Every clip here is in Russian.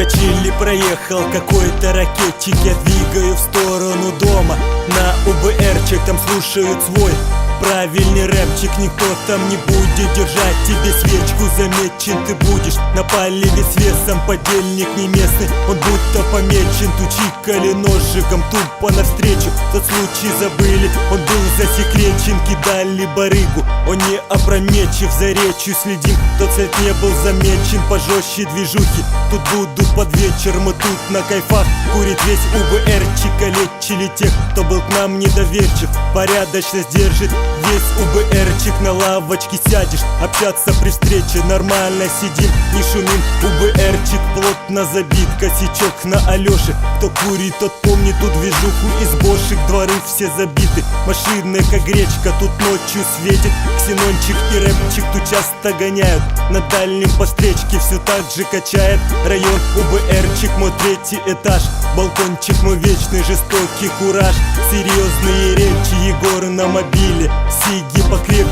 Точили проехал какой-то ракетчик. Я двигаю в сторону дома. На УБРчик там слушают свой Правильный рэпчик, никто там не будет держать. Тебе свечку Замечен ты будешь на палеве с весом. Подельник не местный, он будто помечен. Тучикали ножиком тупо навстречу. Тот случай забыли, он был засекречен. Кидали барыгу, он не опрометчив За речью следим, тот цвет не был замечен Пожестче движухи, тут будут под вечер Мы тут на кайфах, курит весь УБРчик Калечили тех, кто был к нам недоверчив. Порядочно сдержит Весь УБРчик на лавочке сядешь Общаться при встрече нормально сидим Не шумим, УБРчик плотно забит Косячок на Алёше. Кто курит, тот помнит ту движуху из бошек Дворы все забиты, машины как гречка Тут ночью светит Ксенончик и рэпчик тут часто гоняют. На дальнем по встречке все так же качает. Район УБРчик, мой третий этаж. Балкончик мой вечный жестокий кураж. Серьезные речи Егор на мобиле. Сиги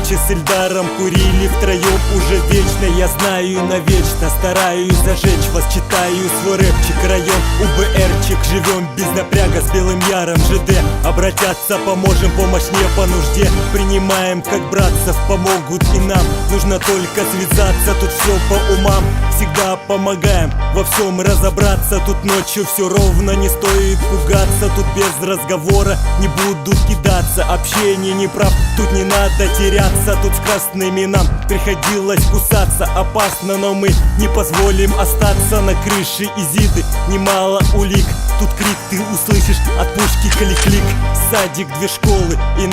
покрепче с Эльдаром курили втроем уже вечно Я знаю навечно, стараюсь зажечь вас. Читаю свой рэпчик, район. УБРчик Живем без напряга с белым яром ЖД. Обратятся, поможем, помощь не по нужде. Принимаем как братцев, помогут и нам. Нужно только связаться, тут все по умам Всегда помогаем во всем разобраться. Тут ночью все ровно, не стоит пугаться. Тут без разговора не буду кидаться. Общение не прав, тут не надо теряться. Тут с красными нам приходилось кусаться. Опасно, но мы не позволим остаться на крыше Изиды. Немало улик, тут крик ты услышишь от пушки клик-клик. Садик, две школы и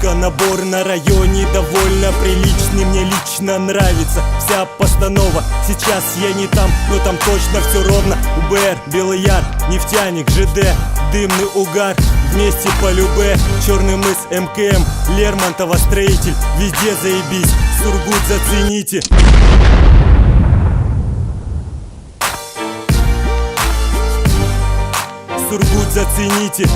наркологичка Набор на районе довольно приличный Мне лично нравится вся постанова. Сейчас я не там, но там точно все ровно. УБР, Белый Яр, нефтяник, ЖД Дымный угар, вместе по любе Черный мыс, МКМ, Лермонтова строитель Везде заебись, Сургут зацените. Сургут зацените